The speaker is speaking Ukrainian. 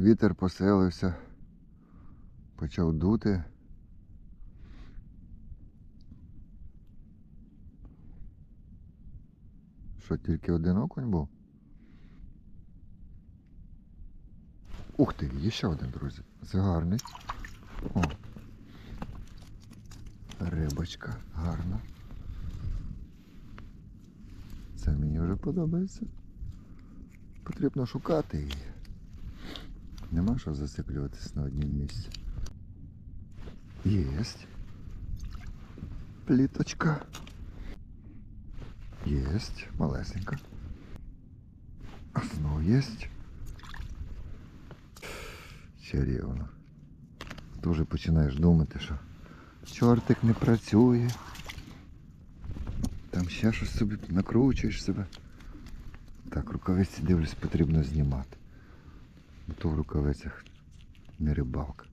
Вітер поселився, почав дути. Що, тільки один окунь був? Ух ти, є ще один, друзі. Це гарний. О. Рибочка гарна. Це мені вже подобається. Потрібно шукати її. Нема що зациклюватись на однім місці. Єсть. Пліточка. Єсть. Малесенька. А знов єсть. Чарівно. Дуже починаєш думати, що чортик не працює. Там ще щось собі накручуєш себе. Так, рукавиці дивлюсь, потрібно знімати. То в рукавицях не рибалка.